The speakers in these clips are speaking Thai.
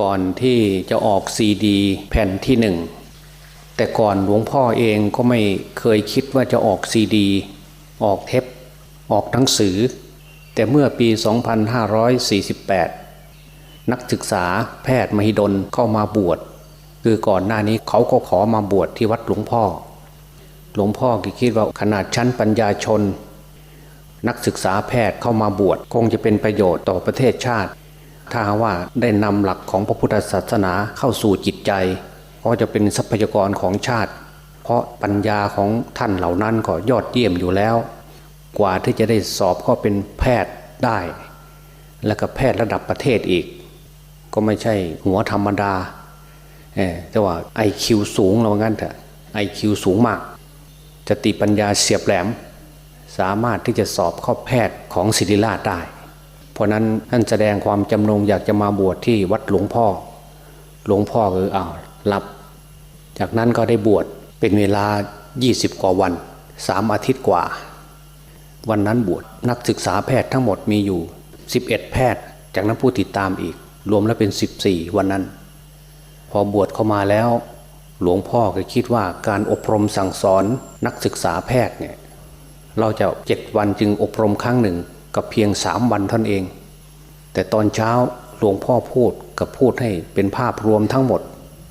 ก่อนที่จะออกซีดีแผ่นที่หนึ่งแต่ก่อนหลวงพ่อเองก็ไม่เคยคิดว่าจะออกซีดี ออกเทปออกหนังสือ แต่เมื่อปี 2548 นักศึกษาแพทย์มหิดลเข้ามาบวช คือก่อนหน้านี้เขาก็ขอมาบวชที่วัดหลวงพ่อ หลวงพ่อก็คิดว่าขนาดชั้นปัญญาชน นักศึกษาแพทย์เข้ามาบวชคงจะเป็นประโยชน์ต่อประเทศชาติ ถ้าว่าได้นำหลักของพระพุทธศาสนาเข้าสู่จิตใจ ก็จะเป็นทรัพยากรของชาติ เพราะปัญญาของท่านเหล่านั้นก็ยอดเยี่ยมอยู่แล้ว กว่าที่จะได้สอบก็เป็นแพทย์ได้ และก็แพทย์ระดับประเทศอีก ก็ไม่ใช่หัวธรรมดาเออแต่ว่าไอคิวสูงเรางั้นเถอะไอคิวสูงมากสติปัญญาเฉียบแหลม สามารถที่จะสอบข้าแพทย์ของศิริราชได้ เพราะนั้นท่านแสดงความจำนงอยากจะมาบวชที่วัดหลวงพ่อ หลวงพ่อคืออ้าวรับ จากนั้นก็ได้บวชเป็นเวลา 20 กว่าวัน3อาทิตย์กว่า วันนั้นบวชนักศึกษาแพทย์ทั้งหมดมีอยู่ 11 แพทย์ จากนั้นผู้ติดตามอีก รวมแล้วเป็น 14 วันนั้น พอบวชเข้ามาแล้ว หลวงพ่อก็คิดว่าการอบรมสั่งสอนนักศึกษาแพทย์เนี่ยเราจะเจ็ดวันจึงอบรมครั้งหนึ่ง กับเพียงสามวันท่านเอง แต่ตอนเช้าหลวงพ่อพูดกับพูดให้เป็นภาพรวมทั้งหมด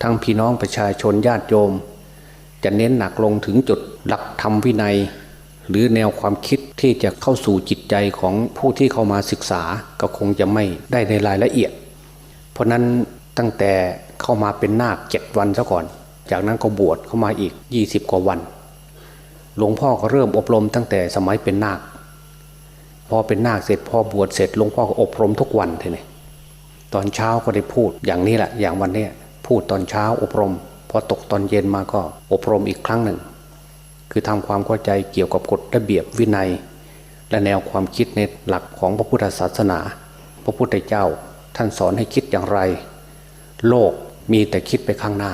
ทั้งพี่น้องประชาชนญาติโยม จะเน้นหนักลงถึงจุดหลักธรรมวินัย หรือแนวความคิดที่จะเข้าสู่จิตใจของผู้ที่เข้ามาศึกษาก็คงจะไม่ได้ในรายละเอียด เพราะนั้นตั้งแต่เข้ามาเป็นนาคเจ็ดวันซะก่อน จากนั้นก็บวชเข้ามาอีก 20 กว่าวัน หลวงพ่อก็เริ่มอบรมตั้งแต่สมัยเป็นนาค พอเป็นนาคเสร็จพอบวชเสร็จหลวงพ่อก็อบรมทุกวันทีนี้ตอนเช้าก็ได้พูดอย่างนี้แหละ อย่างวันนี้พูดตอนเช้าอบรม พอตกตอนเย็นมาก็อบรมอีกครั้งหนึ่ง คือทำความเข้าใจเกี่ยวกับกฎระเบียบวินัย และแนวความคิดในหลักของพระพุทธศาสนา พระพุทธเจ้าท่านสอนให้คิดอย่างไร โลกมีแต่คิดไปข้างหน้า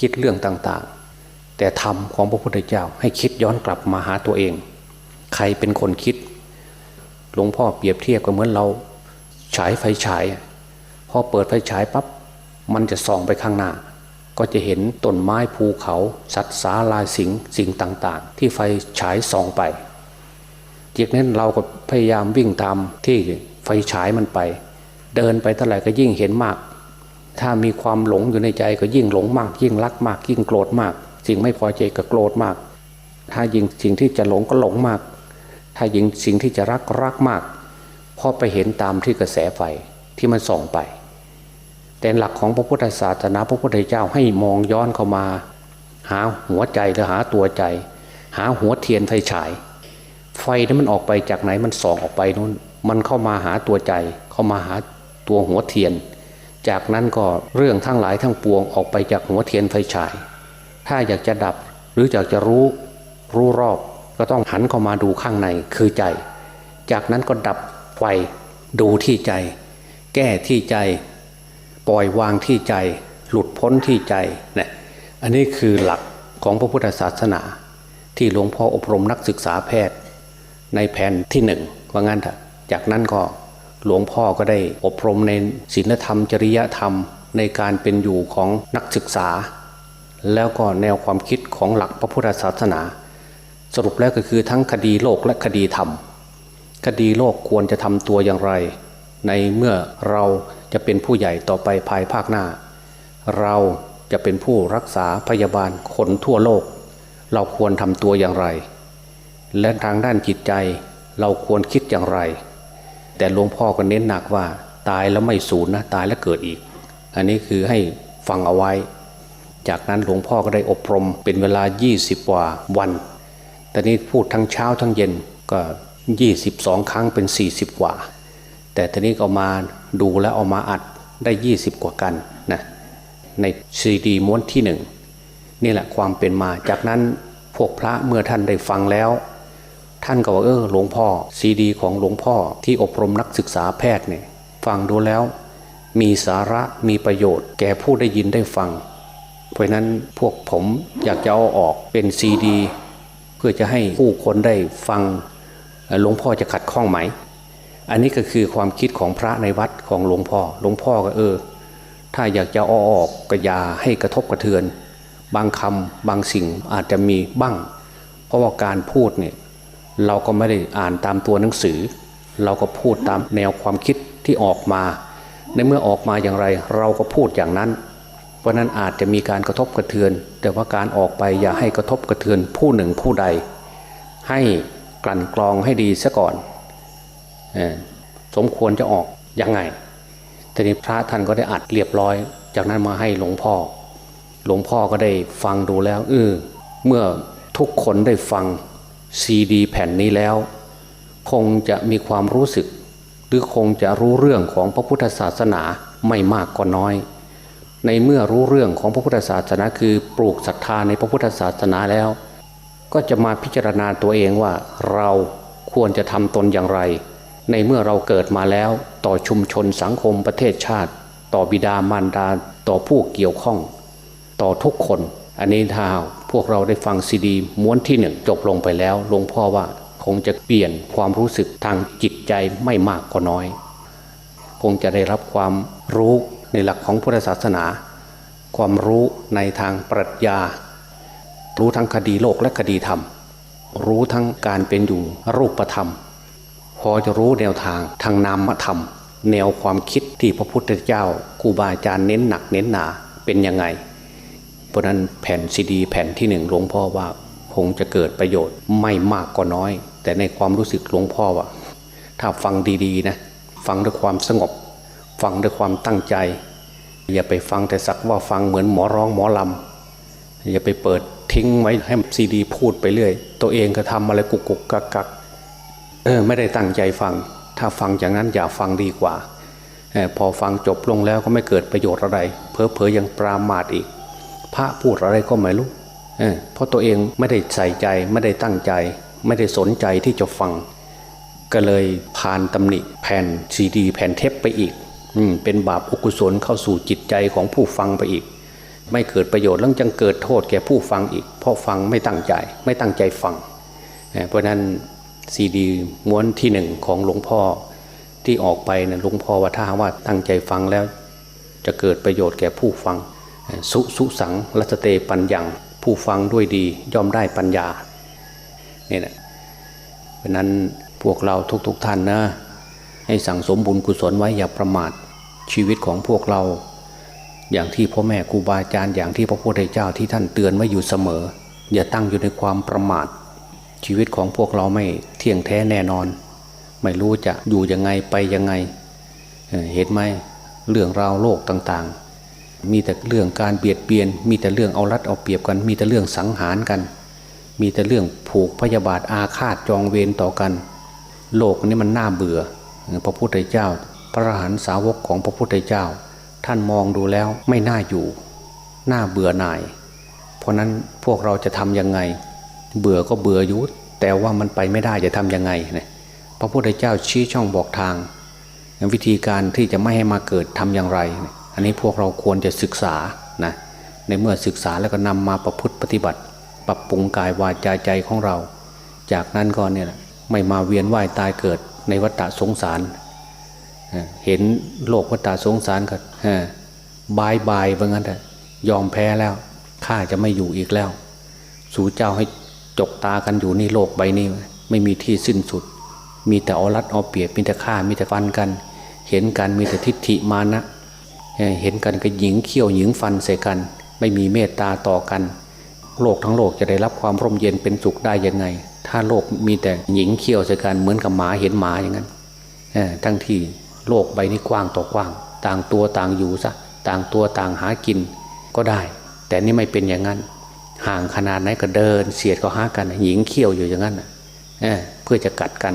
คิดเรื่องต่างๆ แต่ธรรมของพระพุทธเจ้าให้คิดย้อนกลับมาหาตัวเอง ใครเป็นคนคิด หลวงพ่อเปรียบเทียบกับเหมือนเราฉายไฟฉาย พอเปิดไฟฉายปั๊บมันจะส่องไปข้างหน้า ก็จะเห็นต้นไม้ภูเขาสัตว์สาลาสิงสิ่งต่างๆ ที่ไฟฉายส่องไปจากนั้นเราก็พยายามวิ่งตามที่ไฟฉายมันไป เดินไปเท่าไหร่ก็ยิ่งเห็นมาก ถ้ามีความหลงอยู่ในใจก็ยิ่งหลงมาก ยิ่งรักมาก ยิ่งโกรธมาก สิ่งไม่พอใจก็โกรธมาก ถ้ายิ่งสิ่งที่จะหลงก็หลงมาก ถ้ายิงสิ่งที่จะรักรักมากพราะไปเห็นตามที่กระแสไฟที่มันส่องไป แต่หลักของพระพุทธศาสนาพระพุทธเจ้าให้มองย้อนเข้ามา หาหัวใจหรือหาตัวใจ หาหัวเทียนไฟฉาย ไฟนั้นมันออกไปจากไหนมันส่องออกไปนู้น มันเข้ามาหาตัวใจ เข้ามาหาตัวหัวเทียน จากนั้นก็เรื่องทั้งหลายทั้งปวงออกไปจากหัวเทียนไฟฉาย ถ้าอยากจะดับหรืออยากจะรู้รู้รอบ ก็ต้องหันเข้ามาดูข้างในคือใจ จากนั้นก็ดับไฟดูที่ใจ แก้ที่ใจ ปล่อยวางที่ใจ หลุดพ้นที่ใจนะอันนี้คือหลักของพระพุทธศาสนา ที่หลวงพ่ออบรมนักศึกษาแพทย์ ในแผ่นที่หนึ่งว่างั้นเถอะจากนั้นก็หลวงพ่อก็ได้อบรมในศีลธรรมจริยธรรมในการเป็นอยู่ของนักศึกษา แล้วก็แนวความคิดของหลักพระพุทธศาสนา สรุปแล้วก็คือทั้งคดีโลกและคดีธรรม คดีโลกควรจะทำตัวอย่างไร ในเมื่อเราจะเป็นผู้ใหญ่ต่อไปภายภาคหน้า เราจะเป็นผู้รักษาพยาบาลคนทั่วโลก เราควรทำตัวอย่างไร และทางด้านจิตใจเราควรคิดอย่างไร แต่หลวงพ่อก็เน้นหนักว่าตายแล้วไม่สูญนะตายแล้วเกิดอีก อันนี้คือให้ฟังเอาไว้ จากนั้นหลวงพ่อก็ได้อบรมเป็นเวลา 20กว่าวัน แต่นี้พูดทั้งเช้าทั้งเย็นก็22ครั้งเป็น40กว่า แต่ทีนี้ก็เอามาดูแล้วเอามาอัดได้20กว่ากันนะในซีดีม้วนที่หนึ่งนี่แหละความเป็นมา จากนั้นพวกพระเมื่อท่านได้ฟังแล้ว ท่านก็ว่าเออหลวงพ่อซีดี ของหลวงพ่อที่อบรมนักศึกษาแพทย์เนี่ยฟังดูแล้ว มีสาระมีประโยชน์ แก่ผู้ได้ยินได้ฟัง เพราะนั้นพวกผมอยากจะเอาออกเป็นซีดี พื่อจะให้ผู้คนได้ฟังหลวงพ่อจะขัดข้องไหม อันนี้ก็คือความคิดของพระในวัดของหลวงพ่อ หลวงพ่อก็เออ ถ้าอยากจะอออกก็อย่าให้กระทบกระเทือน บางคำบางสิ่งอาจจะมีบ้าง เพราะว่าการพูดเนี่ยเราก็ไม่ได้อ่านตามตัวหนังสือ เราก็พูดตามแนวความคิดที่ออกมา ในเมื่อออกมาอย่างไร เราก็พูดอย่างนั้น ราะนั้นอาจจะมีการกระทบกระเทือน แต่ว่าการออกไปอย่าให้กระทบกระเทือนผู้หนึ่งผู้ใด ให้กลั่นกรองให้ดีซะก่อนสมควรจะออกยังไงทีนี้พระท่านก็ได้อัดเรียบร้อย จากนั้นมาให้หลวงพ่อ หลวงพ่อก็ได้ฟังดูแล้วเออเมื่อทุกคนได้ฟังซีดีแผ่นนี้แล้ว คงจะมีความรู้สึก หรือคงจะรู้เรื่องของพระพุทธศาสนาไม่มากก็น้อย ในเมื่อรู้เรื่องของพระพุทธศาสนาคือปลูกศรัทธาในพระพุทธศาสนาแล้ว ก็จะมาพิจารณาตัวเองว่าเราควรจะทำตนอย่างไร ในเมื่อเราเกิดมาแล้วต่อชุมชนสังคมประเทศชาติ ต่อบิดามารดาต่อผู้เกี่ยวข้อง ต่อทุกคน อันนี้ถ้าวพวกเราได้ฟังซีดีม้วนที่หนึ่งจบลงไปแล้วหลวงพ่อว่าคงจะเปลี่ยนความรู้สึกทางจิตใจไม่มากก็น้อย คงจะได้รับความรู้ ในหลักของพุทธศาสนา ความรู้ในทางปรัชญา รู้ทั้งคดีโลกและคดีธรรม รู้ทั้งการเป็นอยู่รูปธรรม พอจะรู้แนวทางทางนามธรรม แนวความคิดที่พระพุทธเจ้าครูบาอาจารย์เน้นหนักเน้นหนาเป็นยังไง เพราะนั้นแผ่นซีดี แผ่นที่หนึ่งหลวงพ่อว่าคงจะเกิดประโยชน์ไม่มากก็น้อย แต่ในความรู้สึกหลวงพ่อว่า ถ้าฟังดีๆนะ ฟังด้วยความสงบ ฟังด้วยความตั้งใจ อย่าไปฟังแต่สักว่าฟังเหมือนหมอร้องหมอลำอย่าไปเปิดทิ้งไว้ให้ซีดีพูดไปเรื่อย ตัวเองก็ทำอะไรกุกกุกกักกักเออไม่ได้ตั้งใจฟัง ถ้าฟังอย่างนั้นอย่าฟังดีกว่าออพอฟังจบลงแล้วก็ไม่เกิดประโยชน์อะไร เพอเพอยังปรามาทอีก พระพูดอะไรก็ไม่รู้เออเพราะตัวเองไม่ได้ใส่ใจไม่ได้ตั้งใจ ไม่ได้สนใจที่จะฟัง ก็เลยผ่านตำหนิแผ่นซีดี แผ่นเทปไปอีก เป็นบาปอกุศลเข้าสู่จิตใจของผู้ฟังไปอีก ไม่เกิดประโยชน์แล้วจังเกิดโทษแก่ผู้ฟังอีก เพราะฟังไม่ตั้งใจ ไม่ตั้งใจฟัง เพราะนั้นซีดีม้วนที่หนึ่งของหลวงพ่อที่ออกไปนะหลวงพ่อว่าถ้าว่าตั้งใจฟังแล้ว จะเกิดประโยชน์แก่ผู้ฟัง สุสุสังรัตเตปัญญังผู้ฟังด้วยดีย่อมได้ปัญญาเนี่ยนะเพราะนั้นพวกเราทุกๆทท่านนะ ให้สั่งสมบุญกุศลไว้อย่าประมาทชีวิตของพวกเรา อย่างที่พ่อแม่ครูบาอาจารย์อย่างที่พระพุทธเจ้าที่ท่านเตือนไว้อยู่เสมอ อย่าตั้งอยู่ในความประมาท ชีวิตของพวกเราไม่เที่ยงแท้แน่นอน ไม่รู้จะอยู่ยังไงไปยังไงเห็นไหมเรื่องราวโลกต่างๆ มีแต่เรื่องการเบียดเบียน มีแต่เรื่องเอารัดเอาเปรียบกัน มีแต่เรื่องสังหารกัน มีแต่เรื่องผูกพยาบาทอาฆาตจองเวรต่อกัน โลกนี้มันน่าเบื่อ พระพุทธเจ้า พระอรหันตสาวกของพระพุทธเจ้า ท่านมองดูแล้วไม่น่าอยู่น่าเบื่อหน่าย เพราะนั้นพวกเราจะทำยังไง เบื่อก็เบื่ออยุแต่ว่ามันไปไม่ได้จะทำยังไงเนี่ยพระพุทธเจ้าชี้ช่องบอกทาง วิธีการที่จะไม่ให้มาเกิดทำอย่างไร อันนี้พวกเราควรจะศึกษานะในเมื่อศึกษาแล้วก็นำมาประพฤติปฏิบัติ ปรับปรุงกายวาจาใจของเรา จากนั้นก็เนี่ยไม่มาเวียนว่ายตายเกิด ในวัฏสงสาร เห็นโลกวัฏสงสารก็เอ่อบายบายว่างั้นแต่ยอมแพ้แล้วข้าจะไม่อยู่อีกแล้ว สู่เจ้าให้จกตากันอยู่นี่โลกใบนี้ ไม่มีที่สิ้นสุด มีแต่เอารัดเอาเปรียบมีแต่ฆ่ามีแต่ฟันกัน เห็นกันมีแต่ทิฏฐิมานะเอ่อเห็นกันก็หญิงเขี้ยวหญิงฟันใส่กัน ไม่มีเมตตาต่อกัน โลกทั้งโลกจะได้รับความร่มเย็นเป็นสุขได้ยังไง ถ้าโลกมีแต่หญิงเขี้ยวใส่กันเหมือนกับหมาเห็นหมาอย่างนั้นทั้งที่โลกใบนี้กว้างต่อกว้าง ต่างตัวต่างอยู่ซะต่างตัวต่างหากินก็ได้ แต่นี่ไม่เป็นอย่างนั้น ห่างขนาดไหนก็เดิน เสียดก็หากัน หญิงเขี้ยวอยู่อย่างนั้นเเพื่อจะกัดกัน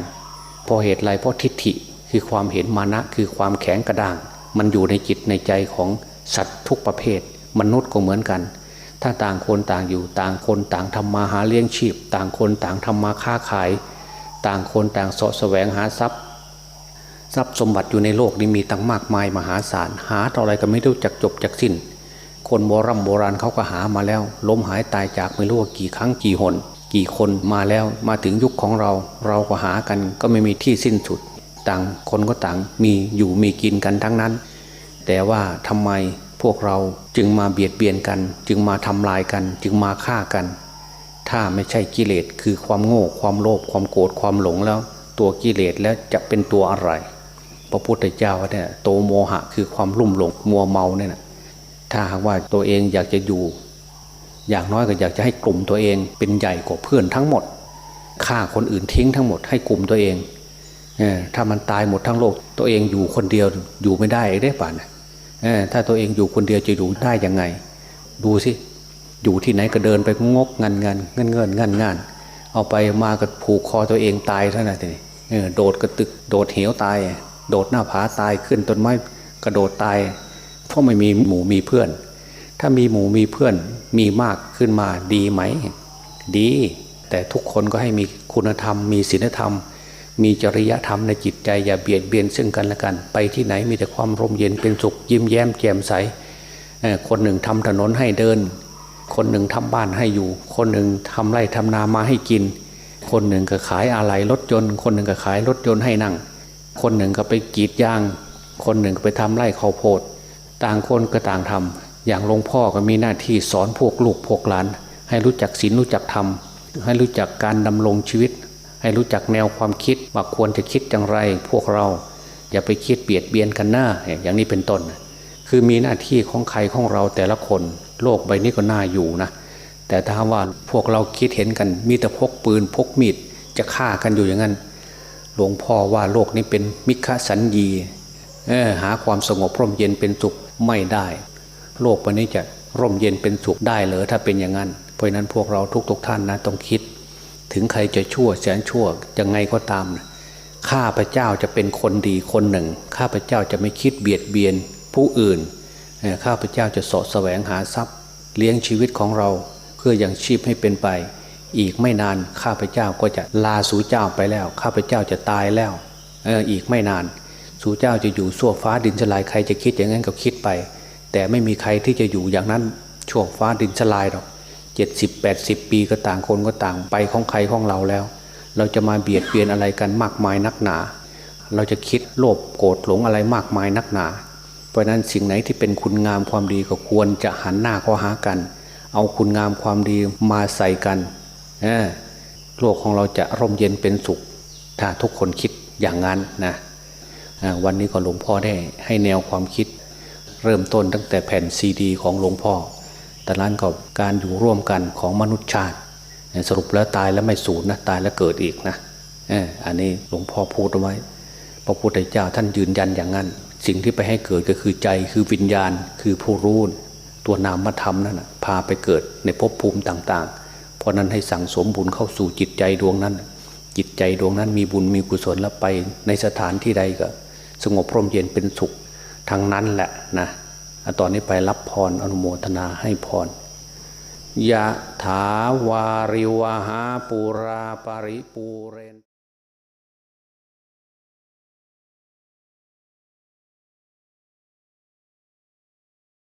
เพราะเหตุไรเพราะทิฏฐิคือความเห็นมานะคือความแข็งกระด้าง มันอยู่ในจิตในใจของสัตว์ทุกประเภท มนุษย์ก็เหมือนกัน ถ้าต่างคนต่างอยู่ต่างคนต่างทำมาหาเลี้ยงชีพ ต่างคนต่างทำมาค้าขาย ต่างคนต่างสาะแสวงหาทรัพย์ ทรัพย์สมบัติอยู่ในโลกนี้มีตั้งมากมายมหาศาลหาเท่าไรก็ไม่รู้จักจบจักสิ้น คนโบรโบราณเขาก็หามาแล้ว ล้มหายตายจากไม่รู้ว่ากี่ครั้งกี่หน กี่คนมาแล้วมาถึงยุคของเรา เราก็หากันก็ไม่มีที่สิ้นสุด ต่างคนก็ต่างมีอยู่มีกินกันทั้งนั้น แต่ว่าทำไม พวกเราจึงมาเบียดเบียนกัน จึงมาทำลายกัน จึงมาฆ่ากัน ถ้าไม่ใช่กิเลสคือความโง่ความโลภความโกรธความหลงแล้ว ตัวกิเลสแล้วจะเป็นตัวอะไร พระพุทธเจ้าเนี่ยโตโมหะคือความลุ่มหลงมัวเมาเนี่ยนะถ้าหากว่าตัวเองอยากจะอยู่ อย่างน้อยก็อยากจะให้กลุ่มตัวเองเป็นใหญ่กว่าเพื่อนทั้งหมดฆ่าคนอื่นทิ้งทั้งหมดให้กลุ่มตัวเองเออถ้ามันตายหมดทั้งโลกตัวเองอยู่คนเดียวอยู่ไม่ได้ได้ป่ะนะ ถ้าตัวเองอยู่คนเดียวจะอยู่ได้ยังไง ดูสิอยู่ที่ไหนก็เดินไปงกงันงันเงินเงินงันงานเอาไปมาก็ผูกคอตัวเองตายเท่านั้นเองโดดกระตึกโดดเหวตาย โดดหน้าผาตายขึ้นต้นไม้กระโดดตาย เพราะไม่มีหมู่มีเพื่อน ถ้ามีหมู่มีเพื่อนมีมากขึ้นมาดีไหม ดี แต่ทุกคนก็ให้มีคุณธรรม มีศีลธรรม มีจริยธรรมในจิตใจอย่าเบียดเบียนซึ่งกันและกัน ไปที่ไหนมีแต่ความร่มเย็นเป็นสุขยิ้มแย้มแจ่มใสคนหนึ่งทำถนนให้เดิน คนหนึ่งทำบ้านให้อยู่ คนหนึ่งทำไร่ทำนามาให้กิน คนหนึ่งก็ขายอะไหล่รถยนต์ คนหนึ่งก็ขายรถยนต์ให้นั่ง คนหนึ่งก็ไปกรีดยาง คนหนึ่งก็ไปทำไร่ข้าวโพด ต่างคนก็ต่างทำอย่างหลวงพ่อก็มีหน้าที่สอนพวกลูกพวกหลาน ให้รู้จักศีลรู้จักธรรมให้รู้จักการดำรงชีวิต ให้รู้จักแนวความคิดว่าควรจะคิดอย่างไร พวกเราอย่าไปคิดเบียดเบียนกันหน้าอย่างนี้เป็นต้น คือมีหน้าที่ของใครของเราแต่ละคนโลกใบนี้ก็น่าอยู่นะ แต่ถ้าว่าพวกเราคิดเห็นกันมีแต่พกปืนพกมีดจะฆ่ากันอยู่อย่างนั้น หลวงพ่อว่าโลกนี้เป็นมิฆสัญญีหาความสงบร่มเย็นเป็นสุขไม่ได้ โลกใบนี้จะร่มเย็นเป็นสุขได้เหรอถ้าเป็นอย่างนั้น เพราะฉะนั้นพวกเราทุกๆทท่านนะต้องคิด ถึงใครจะชั่วแสนชั่วยังไงก็ตามนะข้าพเจ้าจะเป็นคนดีคนหนึ่ง ข้าพเจ้าจะไม่คิดเบียดเบียนผู้อื่น ข้าพเจ้าจะสาะแสวงหาทรัพย์ เลี้ยงชีวิตของเราเพื่อยังชีพให้เป็นไป อีกไม่นานข้าพเจ้าก็จะลาสู่เจ้าไปแล้ว ข้าพเจ้าจะตายแล้วอออีกไม่นาน สู่เจ้าจะอยู่สั่วฟ้าดินสลายใครจะคิดอย่างนั้นก็คิดไป แต่ไม่มีใครที่จะอยู่อย่างนั้นช่วงฟ้าดินสลายหรอก เจ็ดสิบแปดสิบปีก็ต่างคนก็ต่างไปของใครของเราแล้ว เราจะมาเบียดเบียนอะไรกันมากมายนักหนา เราจะคิดโลภโกรธหลงอะไรมากมายนักหนา เพราะนั้นสิ่งไหนที่เป็นคุณงามความดีก็ควรจะหันหน้าเข้าหากัน เอาคุณงามความดีมาใส่กันโลกของเราจะร่มเย็นเป็นสุข ถ้าทุกคนคิดอย่างนั้นนะวันนี้ก็หลวงพ่อได้ให้แนวความคิด เริ่มต้นตั้งแต่แผ่นซีดี ของหลวงพ่อ แต่นั้นก็การอยู่ร่วมกันของมนุษยชาติ สรุปแล้วตายแล้วไม่สูญนะตายแล้วเกิดอีกนะอันนี้หลวงพ่อพูดเอาไว้พระพุทธเจ้าท่านยืนยันอย่างนั้น สิ่งที่ไปให้เกิดก็คือใจคือวิญญาณคือผู้รู้ตัวนามธรรมนั่นนะพาไปเกิดในภพภูมิต่าง ๆ เพราะนั้นให้สั่งสมบุญเข้าสู่จิตใจดวงนั้น จิตใจดวงนั้นมีบุญมีกุศลแล้วไปในสถานที่ใดก็ สงบพร่มเย็นเป็นสุขทางนั้นแหละนะ ตอนนี้ไปรับพรอนุโมทนาให้พรยะถาวาริวหาปุราปริปูเรน